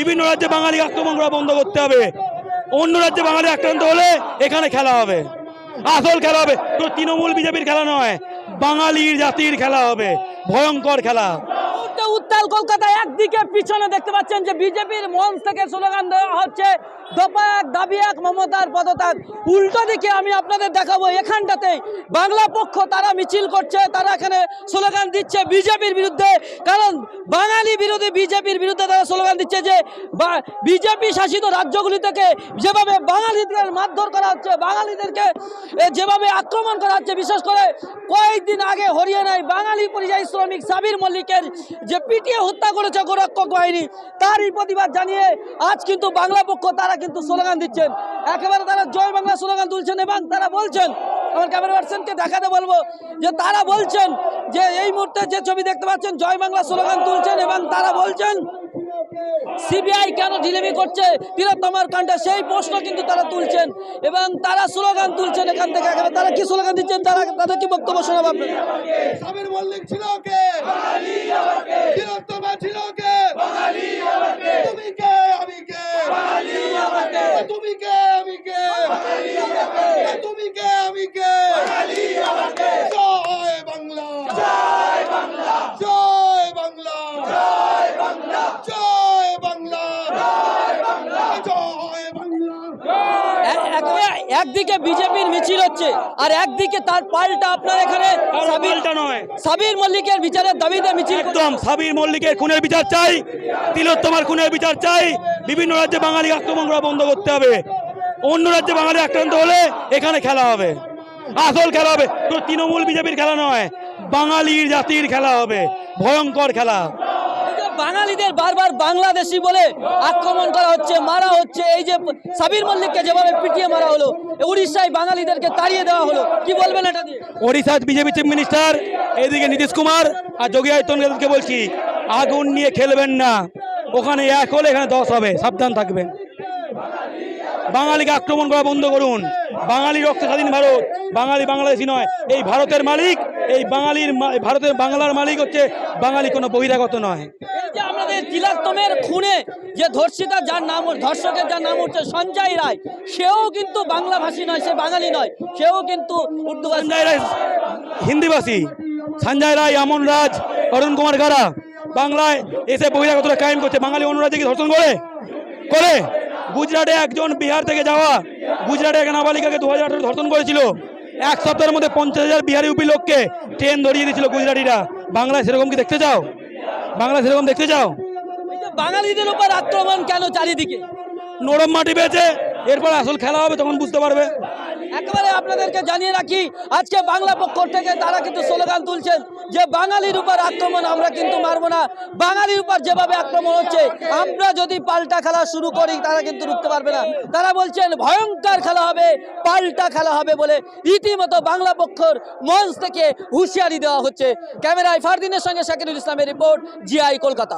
বিভিন্ন রাজ্যে বাঙালি আক্রমণ করা বন্ধ করতে হবে। অন্য রাজ্যে বাঙালি আক্রান্ত হলে এখানে খেলা হবে। আসল খেলা হবে। তো তৃণমূল বিজেপির খেলা নয়, বাঙালির জাতির খেলা হবে। ভয়ঙ্কর খেলা। উত্তাল কলকাতায় একদিকে পিছনে দেখতে পাচ্ছেন যে বিজেপির মঞ্চ থেকে স্লোগান দেওয়া হচ্ছে দফা দাবি এক মমতার পদত্যাগ। উল্টো দিকে আমি আপনাদের দেখাবো, এখানটাতেই বাংলা পক্ষ তারা মিছিল করছে, তারা এখানে স্লোগান দিচ্ছে বিজেপির বিরুদ্ধে। কারণ বাঙালি বিরোধী বিজেপির বিরুদ্ধে তারা স্লোগান দিচ্ছে যে বিজেপি শাসিত রাজ্যগুলি থেকে যেভাবে বাঙালিদের মারধর করা হচ্ছে, বাঙালিদেরকে যেভাবে আক্রমণ করা হচ্ছে, বিশেষ করে কয়েকদিন আগে হরিয়ানায় বাঙালি পরিযায়ী শ্রমিক সাবির মল্লিকের যে পিটিয়ে হত্যা করেছে গোরক্ষক বাহিনী। তারই প্রতিবাদ জানিয়ে আজ কিন্তু বাংলা পক্ষ তারা কিন্তু স্লোগান দিচ্ছেন। একেবারে তারা জয় বাংলা স্লোগান তুলছেন এবং তারা বলছেন আমার ক্যামেরা পার্সনকে দেখাতে বলব যে তারা বলছেন যে এই মুহূর্তে যে ছবি দেখতে পাচ্ছেন জয় বাংলা স্লোগান তুলছেন এবং তারা বলছেন সিবিআই কেন ঢিলেমি করছে? তিলোত্তমার কাণ্ডে সেই প্রশ্ন কিন্তু তারা তুলছেন এবং তারা স্লোগান তুলছেন এখান থেকে। একেবারে তারা কি স্লোগান দিচ্ছেন? তারা তাদের কি বক্তব্য শোনাবো আপনাদের সাবির মল্লিক ছিল কে তিলোত্তমা ছিল কে তুমি কে আমি কে তুমি কে আমি কে তুমি কে আমি কে জয় বাংলা জয় বাংলা জয় বাংলা জয় বাংলা জয় বাংলা জয় বাংলা জয় বাংলা এ- একেবারে একদিকে বিজেপির মিছিল হচ্ছে আর একদিকে তার পাল্টা আপনার এখানে পাল্টা নয়। সাবির মল্লিকের বিচারের দাবিতে মিছিল একদম সাবির মল্লিকের খুনের বিচার চাই তিলোত্তমার খুনের বিচার চাই বিভিন্ন রাজ্যে বাঙালি আক্রমণ করা বন্ধ করতে হবে। অন্য রাজ্যে বাঙালি আক্রান্ত হলে এখানে খেলা হবে। আসল খেলা হবে। তো তৃণমূল বিজেপির খেলা নয় বাঙালির জাতির খেলা হবে। ভয়ঙ্কর খেলা। বাঙালিদের বারবার বাংলাদেশি বলে আক্রমণ করা হচ্ছে, মারা হচ্ছে। এই যে সাবির মল্লিককে যেভাবে পিটিয়ে মারা হলো উড়িষ্যায় বাঙালিদেরকে তাড়িয়ে দেওয়া হলো, কি বলবেন এটা দিয়ে? ওড়িশার বিজেপি চিফ মিনিস্টার এদিকে নীতিশ কুমার আর যোগী আদিত্যনাথকে বলছি, আগুন নিয়ে খেলবেন না। ওখানে এক হলে এখানে দশ হবে, সাবধান থাকবেন। বাঙালিকে আক্রমণ করা বন্ধ করুন। বাঙালি রক্ত স্বাধীন ভারত, বাঙালি বাংলাদেশি নয়। এই ভারতের মালিক, এই বাঙালির ভারতের বাংলার মালিক হচ্ছে বাঙালি কোনো বহিরাগত নয়। যে আমাদের তিলাত্তমের খুনে যে ধর্ষিতা, যার নাম ধর্ষকের যার নাম হচ্ছে সঞ্জয় রায়, সেও কিন্তু বাংলা ভাষী নয়, সে বাঙালি নয়, সেও কিন্তু উর্দু হিন্দিভাষী। সঞ্জয় রায়, আমন রাজ, অরুণ কুমার গারা বাংলায় এসে বহিরাগতরা কায়েম করছে। বাঙালি অন্য কি ধর্ষণ করে? করে? গুজরাটে একজন বিহার থেকে যাওয়া গুজরাটে এক নাবালিকাকে দু হাজার আঠারো ধর্ষণ করেছিল। এক সপ্তাহের মধ্যে পঞ্চাশ হাজার বিহারি উপি ট্রেন ধরিয়ে দিয়েছিল গুজরাটিরা। বাংলায় সেরকম কি দেখতে চাও? বাংলায় সেরকম দেখতে চাও বাঙালিদের উপর আক্রমণ কেন চারিদিকে? নরম মাটি পেয়েছে এরপর আসল খেলা হবে তখন বুঝতে পারবে। একেবারে আপনাদেরকে জানিয়ে রাখি আজকে বাংলা পক্ষ থেকে তারা কিন্তু স্লোগান তুলছেন যে বাঙালির উপর আক্রমণ আমরা কিন্তু মারবো না। বাঙালির উপর যেভাবে আক্রমণ হচ্ছে আমরা যদি পাল্টা খেলা শুরু করি তারা কিন্তু রুখতে পারবে না। তারা বলছেন ভয়ঙ্কর খেলা হবে পাল্টা খেলা হবে বলে রীতিমতো বাংলা পক্ষর মঞ্চ থেকে হুঁশিয়ারি দেওয়া হচ্ছে। ক্যামেরায় ফারদিনের সঙ্গে শাকিরুল ইসলামের রিপোর্ট জিআই কলকাতা।